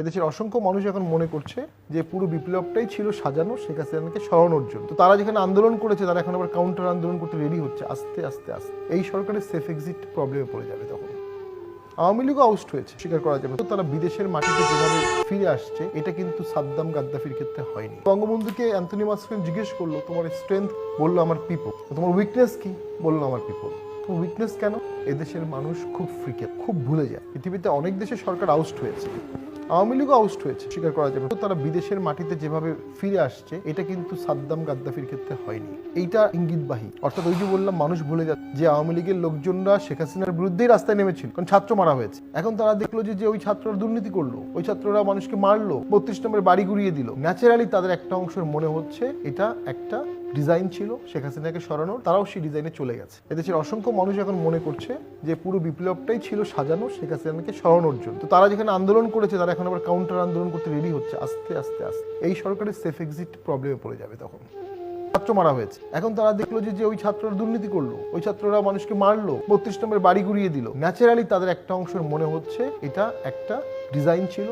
এদেশের অসংখ্য মানুষ এখন মনে করছে যে পুরো বিপ্লবটাই ছিল সাজানো শেখ হাসিনাকে সরানোর জন্য। তো তারা যেখানে আন্দোলন করেছে, তারা এখন আবার কাউন্টার আন্দোলন করতে রেডি হচ্ছে, আস্তে আস্তে আস্তে। এই সরকারের সেফ এক্সিট প্রবলেমে পড়ে যাবে তখন। আওয়ামী লীগও আউস্ট হয়েছে, স্বীকার করা যাবে। তো তারা বিদেশের মাটিতে যেভাবে ফিরে আসছে, এটা কিন্তু সাদ্দাম গাদ্দাফির ক্ষেত্রে হয়নি। বঙ্গবন্ধুকে অ্যান্থনি মাসফিন জিজ্ঞেস করল, তোমার স্ট্রেংথ বলল, আমার পিপল তোমার উইকনেস কি? বলল, আমার পিপল তোমার উইকনেস কেন? এদেশের মানুষ খুব ফ্রিকে খুব ভুলে যায়। পৃথিবীতে অনেক দেশে সরকার আউস্ট হয়েছে। আওয়ামী লীগও আউস্ট হয়েছে, স্বীকার করা যাবে তারা বিদেশের মাটিতে যেভাবে ফিরে আসছে, এটা কিন্তু সাদ্দাম গাদ্দাফির ক্ষেত্রে হয়নি। এইটা ইঙ্গিতবাহী। অর্থাৎ ওই যে বললাম, মানুষ ভুলে যাচ্ছে যে আওয়ামী লীগের লোকজনরা শেখ হাসিনার বিরুদ্ধেই রাস্তায় নেমেছিল। কারণ ছাত্র মারা হয়েছে। এখন তারা দেখল যে ওই ছাত্ররা দুর্নীতি করল, ওই ছাত্ররা মানুষকে মারলো, বত্রিশ নম্বর বাড়ি গুড়িয়ে দিল। ন্যাচারালি তাদের একটা অংশের মনে হচ্ছে, এটা একটা ডিজাইন ছিল, শেখ হাসিনাকে সরানোর, তারাও সেই ডিজাইনে চলে গেছে। এদেশের অসংখ্য মানুষ এখন মনে করছে যে পুরো বিপ্লবটাই ছিল সাজানো শেখ হাসিনাকে সরানোর জন্য। তো তারা যেখানে আন্দোলন করেছে, তারা এখন আবার কাউন্টার আন্দোলন করতে রেডি হচ্ছে, আস্তে আস্তে আস্তে। এই সরকারের সেফ এক্সিট প্রবলেমে পড়ে যাবে তখন। ছাত্র মারা হয়েছে। এখন তারা দেখল যে ওই ছাত্ররা দুর্নীতি করল, ওই ছাত্ররা মানুষকে মারলো, বত্রিশ নম্বর বাড়ি গুড়িয়ে দিল। ন্যাচারালি তাদের একটা অংশের মনে হচ্ছে, এটা একটা ডিজাইন ছিল।